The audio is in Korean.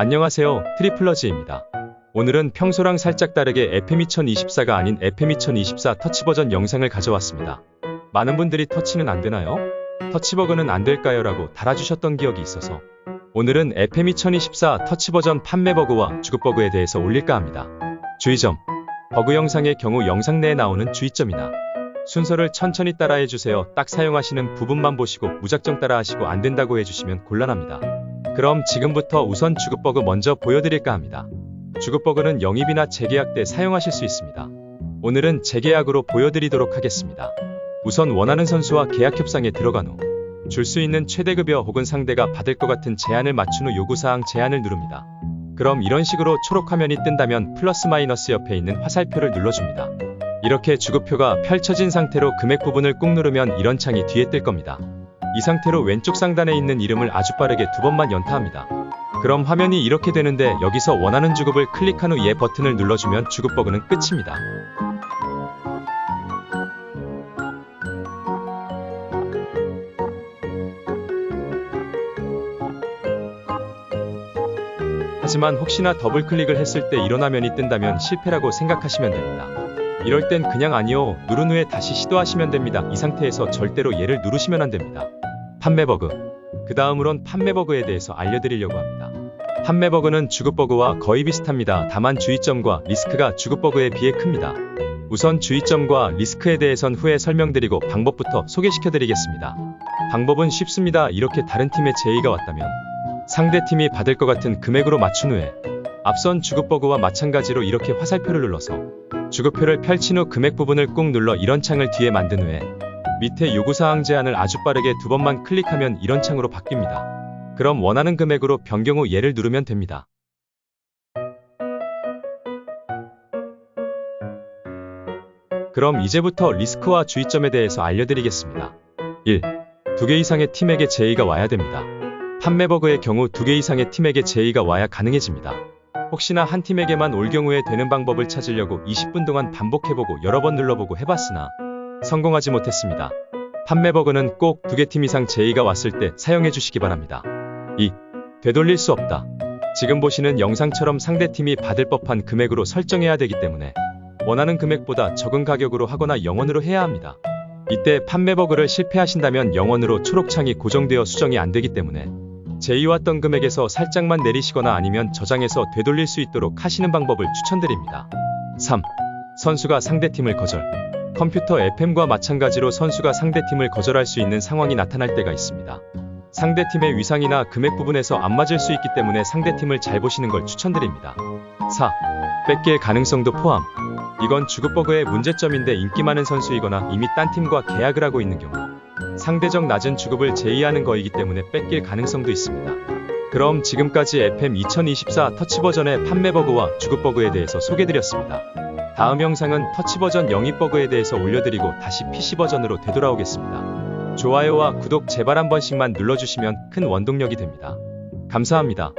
안녕하세요. 트리플러즈입니다. 오늘은 평소랑 살짝 다르게 FM2024가 아닌 FM2024 터치 버전 영상을 가져왔습니다. 많은 분들이 터치는 안 되나요? 터치버그는 안 될까요? 라고 달아주셨던 기억이 있어서 오늘은 FM2024 터치 버전 판매 버그와 주급 버그에 대해서 올릴까 합니다. 주의점. 버그 영상의 경우 영상 내에 나오는 주의점이나 순서를 천천히 따라해 주세요. 딱 사용하시는 부분만 보시고 무작정 따라하시고 안 된다고 해주시면 곤란합니다. 그럼 지금부터 우선 주급버그 먼저 보여드릴까 합니다. 주급버그는 영입이나 재계약 때 사용하실 수 있습니다. 오늘은 재계약으로 보여드리도록 하겠습니다. 우선 원하는 선수와 계약 협상에 들어간 후 줄 수 있는 최대급여 혹은 상대가 받을 것 같은 제한을 맞춘 후 요구사항 제한을 누릅니다. 그럼 이런 식으로 초록 화면이 뜬다면 플러스 마이너스 옆에 있는 화살표를 눌러줍니다. 이렇게 주급표가 펼쳐진 상태로 금액 부분을 꾹 누르면 이런 창이 뒤에 뜰 겁니다. 이 상태로 왼쪽 상단에 있는 이름을 아주 빠르게 두 번만 연타합니다. 그럼 화면이 이렇게 되는데 여기서 원하는 주급을 클릭한 후 예 버튼을 눌러주면 주급 버그는 끝입니다. 하지만 혹시나 더블 클릭을 했을 때 이런 화면이 뜬다면 실패라고 생각하시면 됩니다. 이럴 땐 그냥 아니요 누른 후에 다시 시도하시면 됩니다. 이 상태에서 절대로 얘를 누르시면 안 됩니다. 판매 버그. 그 다음으론 판매 버그에 대해서 알려드리려고 합니다. 판매 버그는 주급 버그와 거의 비슷합니다. 다만 주의점과 리스크가 주급 버그에 비해 큽니다. 우선 주의점과 리스크에 대해선 후에 설명드리고 방법부터 소개시켜드리겠습니다. 방법은 쉽습니다. 이렇게 다른 팀의 제의가 왔다면 상대 팀이 받을 것 같은 금액으로 맞춘 후에 앞선 주급 버그와 마찬가지로 이렇게 화살표를 눌러서 주급표를 펼친 후 금액 부분을 꾹 눌러 이런 창을 뒤에 만든 후에 밑에 요구사항 제한을 아주 빠르게 두 번만 클릭하면 이런 창으로 바뀝니다. 그럼 원하는 금액으로 변경 후 얘를 누르면 됩니다. 그럼 이제부터 리스크와 주의점에 대해서 알려드리겠습니다. 1. 두 개 이상의 팀에게 제의가 와야 됩니다. 판매 버그의 경우 두 개 이상의 팀에게 제의가 와야 가능해집니다. 혹시나 한 팀에게만 올 경우에 되는 방법을 찾으려고 20분 동안 반복해보고 여러 번 눌러보고 해봤으나 성공하지 못했습니다. 판매 버그는 꼭 두 개 팀 이상 제의가 왔을 때 사용해 주시기 바랍니다. 2. 되돌릴 수 없다. 지금 보시는 영상처럼 상대팀이 받을 법한 금액으로 설정해야 되기 때문에 원하는 금액보다 적은 가격으로 하거나 영원으로 해야 합니다. 이때 판매 버그를 실패하신다면 영원으로 초록창이 고정되어 수정이 안 되기 때문에 제의 왔던 금액에서 살짝만 내리시거나 아니면 저장해서 되돌릴 수 있도록 하시는 방법을 추천드립니다. 3. 선수가 상대팀을 거절. 컴퓨터 FM과 마찬가지로 선수가 상대팀을 거절할 수 있는 상황이 나타날 때가 있습니다. 상대팀의 위상이나 금액 부분에서 안 맞을 수 있기 때문에 상대팀을 잘 보시는 걸 추천드립니다. 4. 뺏길 가능성도 포함. 이건 주급버그의 문제점인데 인기 많은 선수이거나 이미 딴 팀과 계약을 하고 있는 경우 상대적 낮은 주급을 제의하는 거이기 때문에 뺏길 가능성도 있습니다. 그럼 지금까지 FM 2024 터치 버전의 판매 버그와 주급 버그에 대해서 소개드렸습니다. 다음 영상은 터치 버전 영입 버그에 대해서 올려드리고 다시 PC 버전으로 되돌아오겠습니다. 좋아요와 구독 제발 한 번씩만 눌러주시면 큰 원동력이 됩니다. 감사합니다.